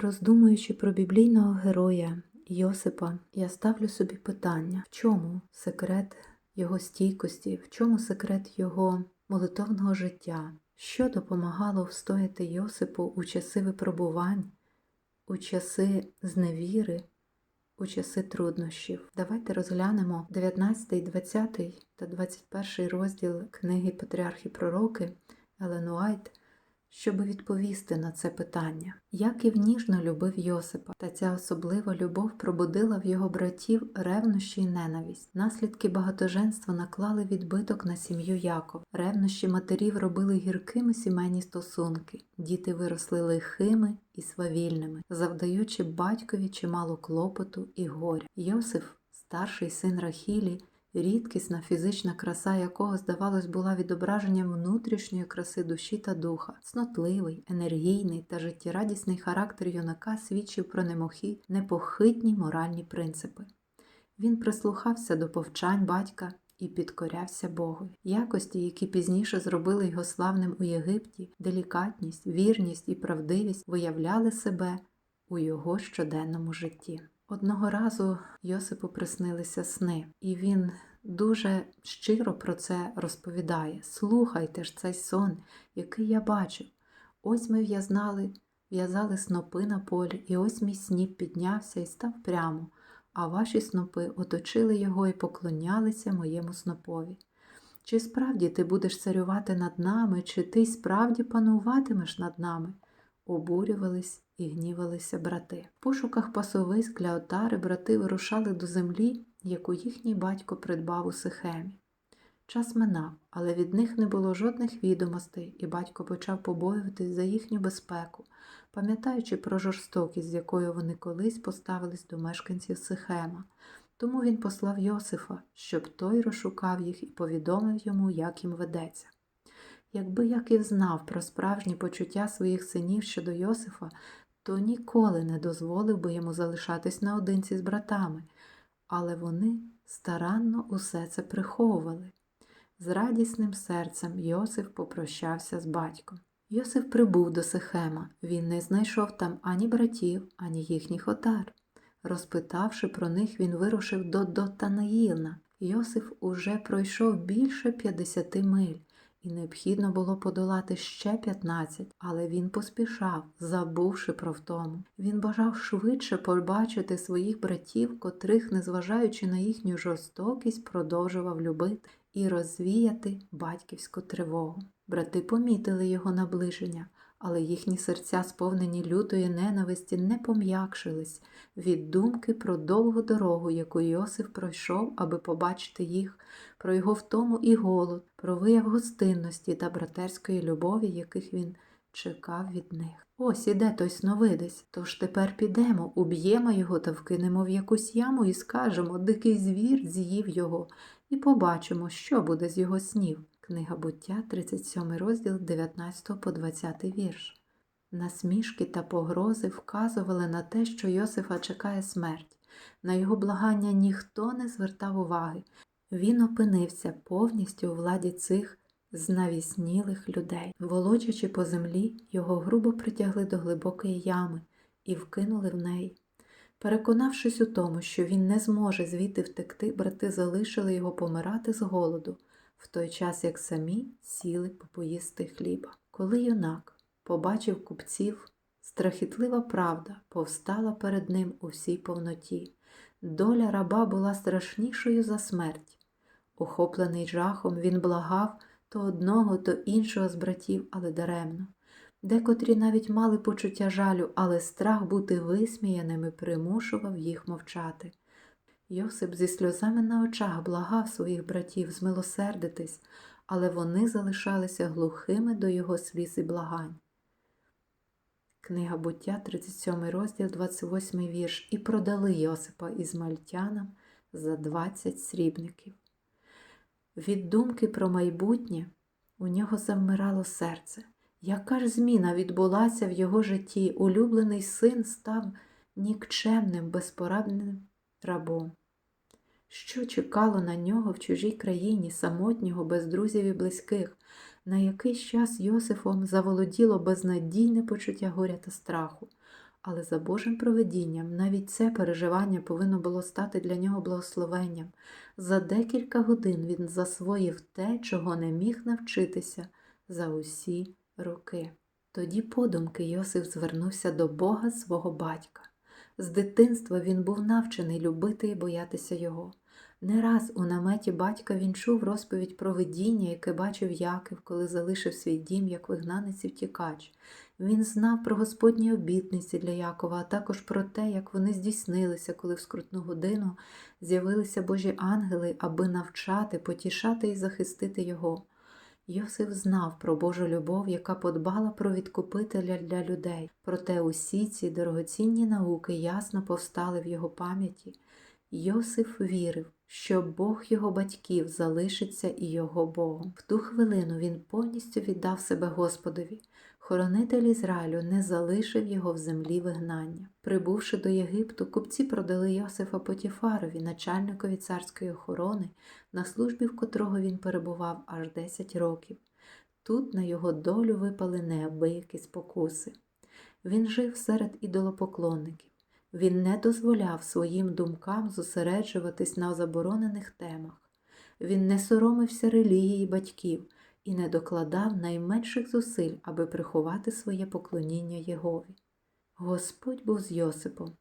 Роздумуючи про біблійного героя Йосипа, я ставлю собі питання, в чому секрет його стійкості, в чому секрет його молитовного життя, що допомагало встояти Йосипу у часи випробувань, у часи зневіри, у часи труднощів. Давайте розглянемо 19, 20 та 21 розділ книги Патріархи Пророки Елен Уайт, щоб відповісти на це питання. Яків ніжно любив Йосипа, та ця особлива любов пробудила в його братів ревнощі й ненависть. Наслідки багатоженства наклали відбиток на сім'ю Якова. Ревнощі матерів робили гіркими сімейні стосунки. Діти виросли лихими і свавільними, завдаючи батькові чимало клопоту і горя. Йосиф, старший син Рахілі, рідкісна фізична краса якого, здавалось, була відображенням внутрішньої краси душі та духа, цнотливий, енергійний та життєрадісний характер юнака свідчив про немохі непохитні моральні принципи. Він прислухався до повчань батька і підкорявся Богу. Якості, які пізніше зробили його славним у Єгипті, делікатність, вірність і правдивість виявляли себе у його щоденному житті. Одного разу Йосипу приснилися сни, і він дуже щиро про це розповідає. Слухайте ж цей сон, який я бачив. Ось ми в'язнали, в'язали снопи на полі, і ось мій сніп піднявся і став прямо, а ваші снопи оточили його і поклонялися моєму снопові. Чи справді ти будеш царювати над нами, чи ти справді пануватимеш над нами? Обурювались і гнівалися брати. В пошуках пасовиськ для отари брати вирушали до землі, яку їхній батько придбав у Сихемі. Час минав, але від них не було жодних відомостей, і батько почав побоюватись за їхню безпеку, пам'ятаючи про жорстокість, з якою вони колись поставились до мешканців Сихема. Тому він послав Йосифа, щоб той розшукав їх і повідомив йому, як їм ведеться. Якби Яків знав про справжні почуття своїх синів щодо Йосифа, то ніколи не дозволив би йому залишатись наодинці з братами, але вони старанно усе це приховували. З радісним серцем Йосиф попрощався з батьком. Йосиф прибув до Сихема. Він не знайшов там ані братів, ані їхніх отар. Розпитавши про них, він вирушив до Дотанаїлна. Йосиф уже пройшов більше 50 миль і необхідно було подолати ще 15, але він поспішав, забувши про втому. Він бажав швидше побачити своїх братів, котрих, незважаючи на їхню жорстокість, продовжував любити і розвіяти батьківську тривогу. Брати помітили його наближення, але їхні серця, сповнені лютої ненависті, не пом'якшились від думки про довгу дорогу, яку Йосиф пройшов, аби побачити їх, про його втому і голод, про вияв гостинності та братерської любові, яких він чекав від них. Ось іде той сновидець, тож тепер підемо, уб'ємо його та вкинемо в якусь яму і скажемо, дикий звір з'їв його, і побачимо, що буде з його снів. Книга буття, 37 розділ 19 по 20 вірш. Насмішки та погрози вказували на те, що Йосифа чекає смерть. На його благання ніхто не звертав уваги. Він опинився повністю у владі цих знавіснілих людей. Волочачи по землі, його грубо притягли до глибокої ями і вкинули в неї. Переконавшись у тому, що він не зможе звідти втекти, брати залишили його помирати з голоду, в той час як самі сіли попоїсти хліба. Коли юнак побачив купців, страхітлива правда повстала перед ним у всій повноті. Доля раба була страшнішою за смерть. Охоплений жахом, він благав то одного, то іншого з братів, але даремно. Декотрі навіть мали почуття жалю, але страх бути висміяними примушував їх мовчати. Йосип зі сльозами на очах благав своїх братів змилосердитись, але вони залишалися глухими до його сліз і благань. Книга буття, 37 розділ, 28 вірш, і продали Йосипа ізмальтянам за 20 срібників. Від думки про майбутнє у нього завмирало серце. Яка ж зміна відбулася в його житті? Улюблений син став нікчемним, безпорадним рабом. Що чекало на нього в чужій країні, самотнього, без друзів і близьких? На якийсь час Йосифом заволоділо безнадійне почуття горя та страху, Але за Божим проведінням навіть це переживання повинно було стати для нього благословенням. За декілька годин він засвоїв те, чого не міг навчитися за усі роки. Тоді подумки Йосиф звернувся до Бога свого батька. З дитинства він був навчений любити і боятися його. Не раз у наметі батька він чув розповідь про видіння, яке бачив Яків, коли залишив свій дім як вигнанець і втікач. Він знав про Господні обітниці для Якова, а також про те, як вони здійснилися, коли в скрутну годину з'явилися Божі ангели, аби навчати, потішати і захистити його. Йосиф знав про Божу любов, яка подбала про відкупителя для людей, проте усі ці дорогоцінні науки ясно повстали в його пам'яті. Йосиф вірив, що Бог його батьків залишиться і його Богом. В ту хвилину він повністю віддав себе Господові. Хоронитель Ізраїлю не залишив його в землі вигнання. Прибувши до Єгипту, купці продали Йосифа Потіфарові, начальникові царської охорони, на службі в котрого він перебував аж 10 років. Тут на його долю випали неабиякі спокуси. Він жив серед ідолопоклонників. Він не дозволяв своїм думкам зосереджуватись на заборонених темах. Він не соромився релігії батьків і не докладав найменших зусиль, аби приховати своє поклоніння Єгові. Господь був з Йосипом,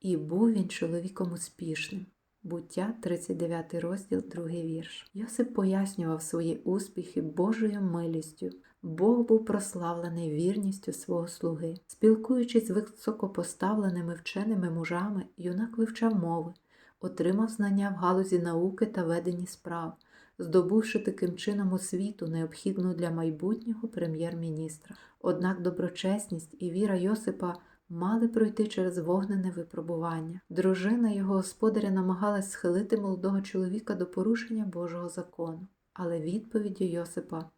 і був він чоловіком успішним. Буття, 39 розділ, 2 вірш. Йосип пояснював свої успіхи Божою милістю. Бог був прославлений вірністю свого слуги. Спілкуючись з високопоставленими вченими мужами, юнак вивчав мови, отримав знання в галузі науки та веденні справ, здобувши таким чином освіту, необхідну для майбутнього прем'єр-міністра. Однак доброчесність і віра Йосипа мали пройти через вогнене випробування. Дружина його господаря намагалась схилити молодого чоловіка до порушення Божого закону. Але відповіддю Йосипа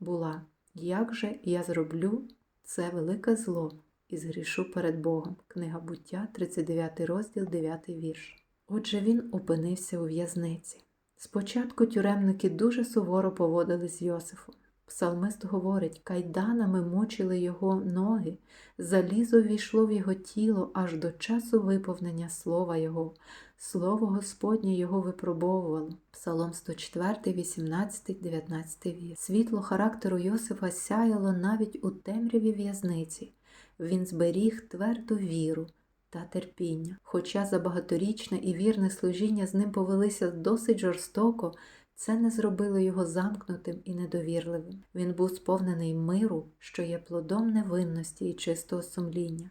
була Як же я зроблю це велике зло і згрішу перед Богом? Книга буття, 39 розділ, 9 вірш. Отже, він опинився у в'язниці. Спочатку тюремники дуже суворо поводились з Йосифом. Псалмист говорить, кайданами мучили його ноги, залізо війшло в його тіло аж до часу виповнення слова Його. Слово Господнє його випробовувало. Псалом 104, 18, 19 вір. Світло характеру Йосифа сяяло навіть у темряві в'язниці. Він зберіг тверду віру та терпіння. Хоча за багаторічне і вірне служіння з ним повелися досить жорстоко, це не зробило його замкнутим і недовірливим. Він був сповнений миру, що є плодом невинності і чистого сумління.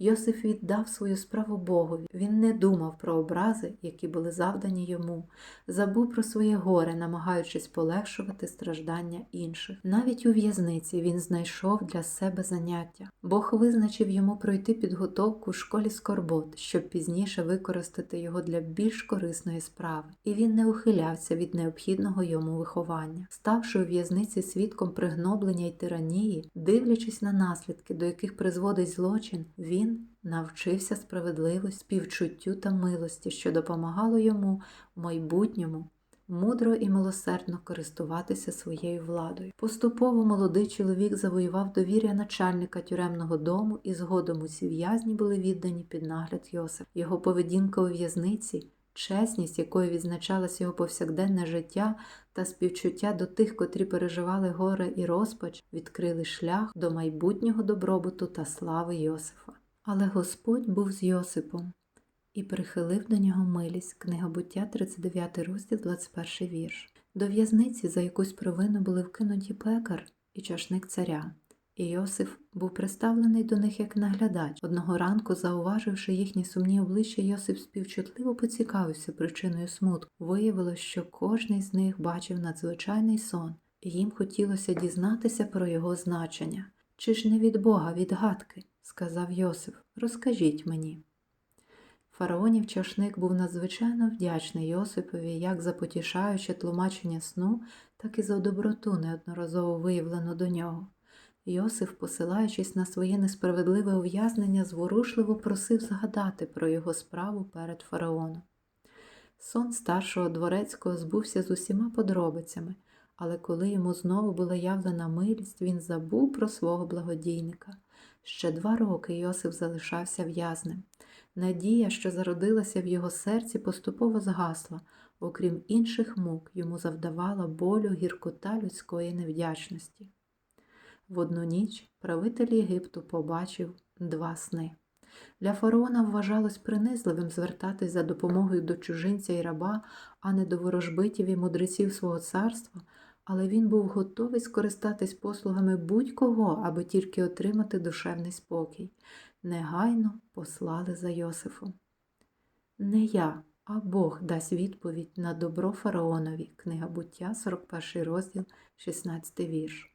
Йосиф віддав свою справу Богові. Він не думав про образи, які були завдані йому, забув про своє горе, намагаючись полегшувати страждання інших. Навіть у в'язниці він знайшов для себе заняття. Бог визначив йому пройти підготовку в школі скорбот, щоб пізніше використати його для більш корисної справи, і він не ухилявся від необхідного йому виховання. Ставши у в'язниці свідком пригноблення й тиранії, дивлячись на наслідки, до яких призводить злочин, він навчився справедливості, співчуттю та милості, що допомагало йому в майбутньому мудро і милосердно користуватися своєю владою. Поступово молодий чоловік завоював довір'я начальника тюремного дому, і згодом усі в'язні були віддані під нагляд Йосифа. Його поведінка у в'язниці. Чесність, якою відзначалось його повсякденне життя та співчуття до тих, котрі переживали горе і розпач, відкрили шлях до майбутнього добробуту та слави Йосифа. Але Господь був з Йосипом і прихилив до нього милість. Книга буття, 39 розділ, 21 вірш. До в'язниці за якусь провину були вкинуті пекар і чашник царя. І Йосиф був представлений до них як наглядач. Одного ранку, зауваживши їхні сумні обличчя, Йосип співчутливо поцікавився причиною смутку. Виявилось, що кожний з них бачив надзвичайний сон, і їм хотілося дізнатися про його значення. Чи ж не від Бога відгадки? Сказав Йосиф, розкажіть мені. Фараонів чашник був надзвичайно вдячний Йосипові як за потішаюче тлумачення сну, так і за доброту, неодноразово виявлену до нього. Йосиф, посилаючись на своє несправедливе ув'язнення, зворушливо просив згадати про його справу перед фараоном. Сон старшого дворецького збувся з усіма подробицями, але коли йому знову була явлена милість, він забув про свого благодійника. Ще два роки Йосип залишався в'язнем. Надія, що зародилася в його серці, поступово згасла. Окрім інших мук, йому завдавала болю гіркота людської невдячності. В одну ніч правитель Єгипту побачив два сни. Для фараона вважалось принизливим звертатись за допомогою до чужинця і раба, а не до ворожбитів і мудреців свого царства, але він був готовий скористатись послугами будь-кого, аби тільки отримати душевний спокій. Негайно послали за Йосифом. Не я, а Бог дасть відповідь на добро фараонові. Книга буття, 41 розділ, 16 вірш.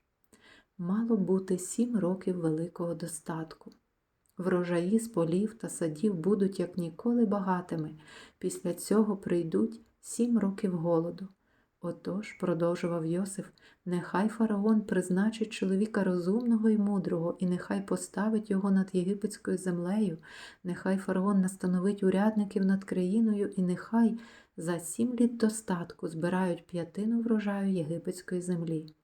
Мало бути сім років великого достатку. Врожаї з полів та садів будуть як ніколи багатими. Після цього прийдуть сім років голоду. Отож, продовжував Йосиф, нехай фараон призначить чоловіка розумного і мудрого, і нехай поставить його над єгипетською землею, нехай фараон настановить урядників над країною, і нехай за сім літ достатку збирають п'ятину врожаю єгипетської землі.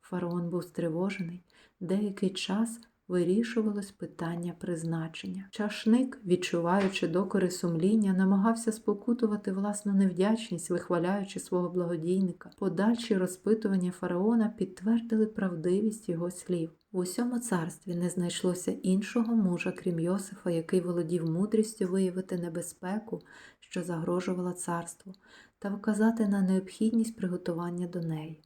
Фараон був стривожений, деякий час вирішувалось питання призначення. Чашник, відчуваючи докори сумління, намагався спокутувати власну невдячність, вихваляючи свого благодійника. Подальші розпитування фараона підтвердили правдивість його слів. В усьому царстві не знайшлося іншого мужа, крім Йосифа, який володів мудрістю виявити небезпеку, що загрожувала царству, та вказати на необхідність приготування до неї.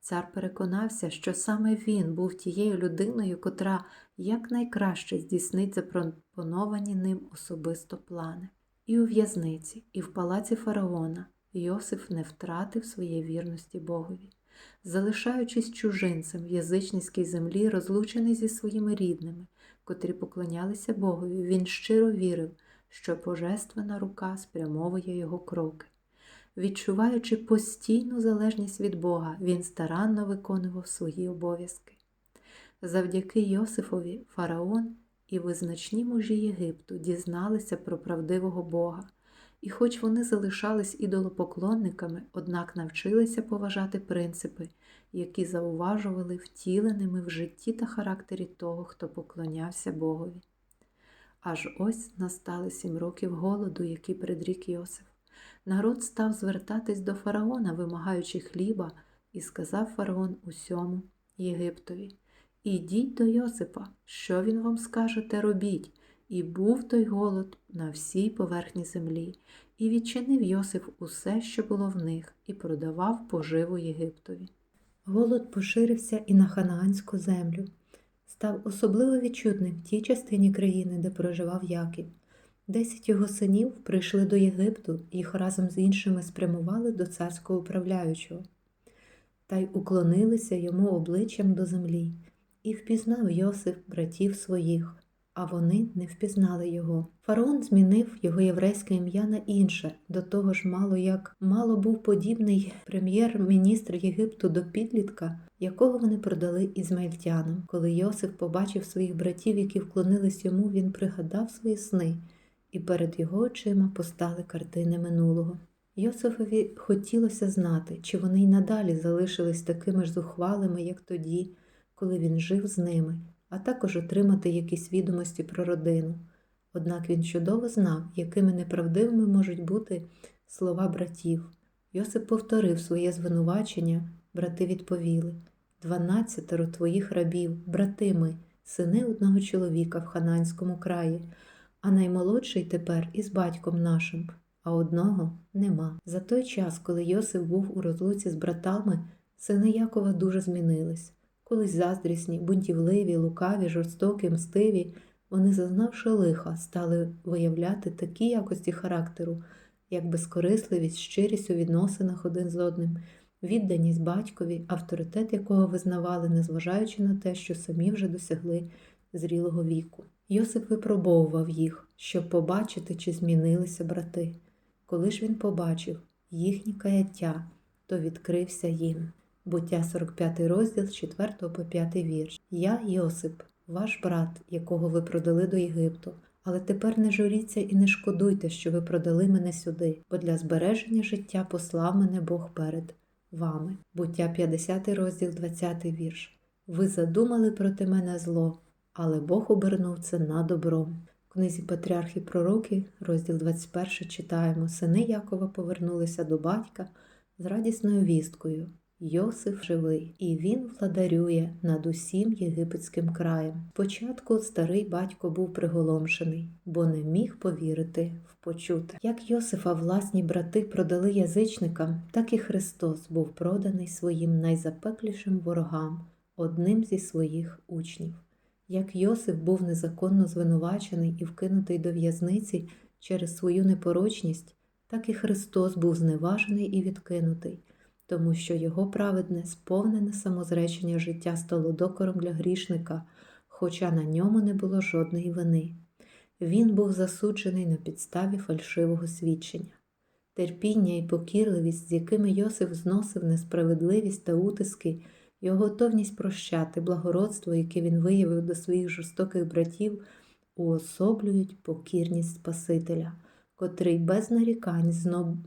Цар переконався, що саме він був тією людиною, котра якнайкраще здійснить запропоновані ним особисто плани. І у в'язниці, і в палаці фараона Йосиф не втратив своєї вірності Богові. Залишаючись чужинцем в язичницькій землі, розлучений зі своїми рідними, котрі поклонялися Богові, він щиро вірив, що божественна рука спрямовує його кроки. Відчуваючи постійну залежність від Бога, він старанно виконував свої обов'язки. Завдяки Йосифові фараон і визначні мужі Єгипту дізналися про правдивого Бога, і, хоч вони залишались ідолопоклонниками, однак навчилися поважати принципи, які зауважували втіленими в житті та характері того, хто поклонявся Богові. Аж ось настали сім років голоду, який предрік Йосиф. Народ став звертатись до фараона, вимагаючи хліба, і сказав фараон усьому Єгиптові Ідіть до Йосипа, що він вам скаже, те робіть. І був той голод на всій поверхні землі, і відчинив Йосиф усе, що було в них, і продавав поживу Єгиптові. Голод поширився і на ханаанську землю, став особливо відчутним в тій частині країни, де проживав Яків. Десять його синів прийшли до Єгипту, їх разом з іншими спрямували до царського управляючого, та й уклонилися йому обличчям до землі, і впізнав Йосиф братів своїх, а вони не впізнали його. Фараон змінив його єврейське ім'я на інше, до того ж, мало як мало був подібний прем'єр-міністр Єгипту до підлітка, якого вони продали ізмаїльтянам. Коли Йосиф побачив своїх братів, які вклонились йому, він пригадав свої сни і перед його очима постали картини минулого. Йосифові хотілося знати, чи вони й надалі залишились такими ж зухвалими, як тоді, коли він жив з ними, а також отримати якісь відомості про родину. Однак він чудово знав, якими неправдивими можуть бути слова братів. Йосип повторив своє звинувачення, брати відповіли Дванадцятеро твоїх рабів, брати ми, сини одного чоловіка в Хананському краї а наймолодший тепер із батьком нашим, а одного нема. За той час, коли Йосиф був у розлуці з братами, сини Якова дуже змінились. Колись заздрісні, бунтівливі, лукаві, жорстокі, мстиві, вони, зазнавши лиха, стали виявляти такі якості характеру, як безкорисливість, щирість у відносинах один з одним, відданість батькові, авторитет якого визнавали, незважаючи на те, що самі вже досягли зрілого віку. Йосип випробовував їх, щоб побачити, чи змінилися брати. Коли ж він побачив їхнє каяття, то відкрився їм. Буття 45 розділ з 4 по 5 вірш. Я, Йосип, ваш брат, якого ви продали до Єгипту, але тепер не журіться і не шкодуйте, що ви продали мене сюди, бо для збереження життя послав мене Бог перед вами. Буття 50 розділ 20 вірш. Ви задумали проти мене зло але Бог обернув це на добро. В книзі Патріархи Пророки, розділ 21, читаємо: Сини Якова повернулися до батька з радісною вісткою. Йосиф живий, і він владарює над усім єгипетським краєм. Спочатку старий батько був приголомшений, бо не міг повірити в почуте. Як Йосифа власні брати продали язичникам, так і Христос був проданий своїм найзапеклішим ворогам, одним зі своїх учнів. Як Йосиф був незаконно звинувачений і вкинутий до в'язниці через свою непорочність, так і Христос був зневажений і відкинутий тому що його праведне, сповнене самозречення життя стало докором для грішника, хоча на ньому не було жодної вини. Він був засуджений на підставі фальшивого свідчення. Терпіння і покірливість, з якими Йосиф зносив несправедливість та утиски, його готовність прощати, благородство, яке він виявив до своїх жорстоких братів, уособлюють покірність Спасителя, котрий без нарікань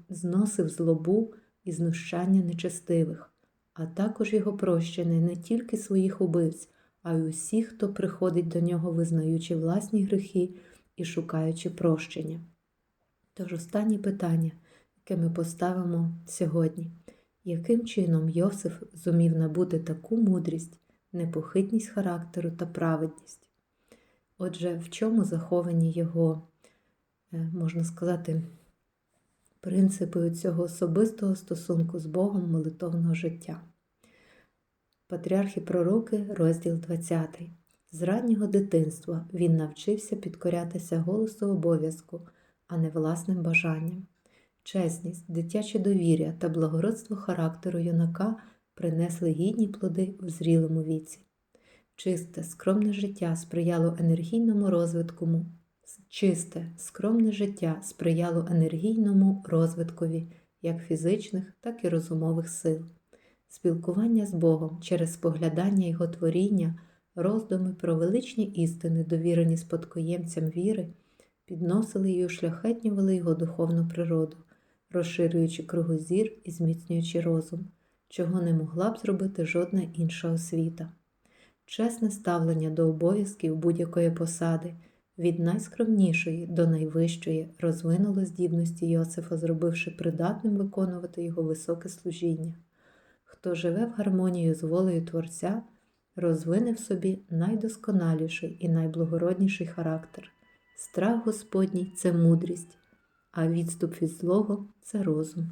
зносив злобу і знущання нечестивих, а також його прощене не тільки своїх убивць, а й усіх, хто приходить до нього, визнаючи власні гріхи і шукаючи прощення. Тож останнє питання, яке ми поставимо сьогодні, яким чином Йосиф зумів набути таку мудрість, непохитність характеру та праведність? Отже, в чому заховані його, е, можна сказати, принципи цього особистого стосунку з Богом молитовного життя. Патріархи Пророки, розділ 20. З раннього дитинства він навчився підкорятися голосу обов'язку, а не власним бажанням. Чесність, дитяче довір'я та благородство характеру юнака принесли гідні плоди в зрілому віці. Чисте, скромне життя сприяло енергійному розвитку Чисте, скромне життя сприяло енергійному розвиткові як фізичних, так і розумових сил. Спілкування з Богом через споглядання Його творіння, роздуми про величні істини, довірені спадкоємцям віри, підносили й ушляхетнювали його духовну природу, розширюючи кругозір і зміцнюючи розум, чого не могла б зробити жодна інша освіта. Чесне ставлення до обов'язків будь-якої посади від найскромнішої до найвищої розвинуло здібності Йосифа, зробивши придатним виконувати його високе служіння. Хто живе в гармонію з волею Творця, розвине в собі найдосконаліший і найблагородніший характер. Страх Господній це мудрість, а відступ від злого це розум.